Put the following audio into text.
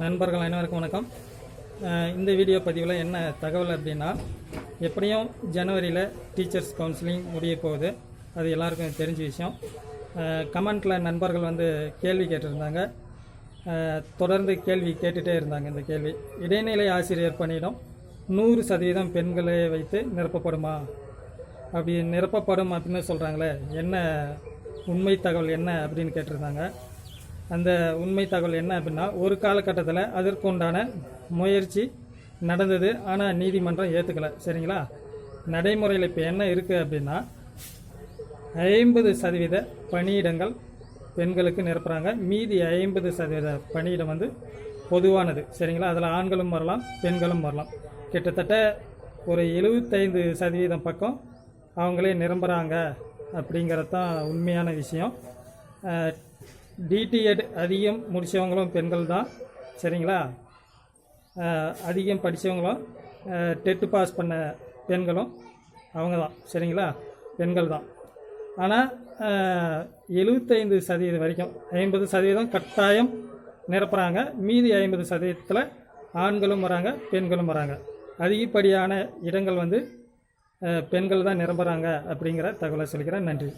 நண்பர்கள் அனைவருக்கும் வணக்கம். இந்த வீடியோ பதிவில் என்ன தகவல் அப்படின்னா எப்படியும் ஜனவரியில் டீச்சர்ஸ் கவுன்சிலிங் முடிய போகுது. அது எல்லாருக்கும் தெரிஞ்ச விஷயம். கமெண்ட்டில் நண்பர்கள் வந்து கேள்வி கேட்டிருந்தாங்க. தொடர்ந்து கேள்வி கேட்டுகிட்டே இருந்தாங்க இந்த கேள்வி. இடைநிலை ஆசிரியர் பணியிடம் நூறு சதவீதம் பெண்களை வைத்து நிரப்பப்படுமா? அப்படி நிரப்பப்படும் அப்படின்னு சொல்கிறாங்களே என்ன உண்மை தகவல் என்ன அப்படின்னு கேட்டிருந்தாங்க. அந்த உண்மை தகவல் என்ன அப்படின்னா ஒரு காலகட்டத்தில் அதற்குண்டான முயற்சி நடந்தது ஆனால் நீதிமன்றம் ஏற்றுக்கலை சரிங்களா? நடைமுறையில் இப்போ என்ன இருக்குது அப்படின்னா ஐம்பது சதவீத பணியிடங்கள் பெண்களுக்கு நிரப்புகிறாங்க மீதி ஐம்பது சதவீத பணியிடம் வந்து பொதுவானது. சரிங்களா? அதில் ஆண்களும் வரலாம் பெண்களும் வரலாம். கிட்டத்தட்ட ஒரு எழுபத்தைந்து சதவீதம் பக்கம் அவங்களே நிரம்புகிறாங்க அப்படிங்கிறது தான் உண்மையான விஷயம். டிடிஎட் அதிகம் முடித்தவங்களும் பெண்கள் தான் சரிங்களா அதிகம் படித்தவங்களும் டெட்டு பாஸ் பண்ண பெண்களும் அவங்க தான் சரிங்களா? பெண்கள் தான் ஆனால் எழுபத்தைந்து சதவீதம் வரைக்கும் ஐம்பது சதவீதம் கட்டாயம் நிரப்புகிறாங்க மீதி ஐம்பது சதவீதத்தில் ஆண்களும் வராங்க பெண்களும் வராங்க. அதிகப்படியான இடங்கள் வந்து பெண்கள் தான் நிரம்புகிறாங்க அப்படிங்கிற தகவலை சொல்லிக்கிறேன். நன்றி.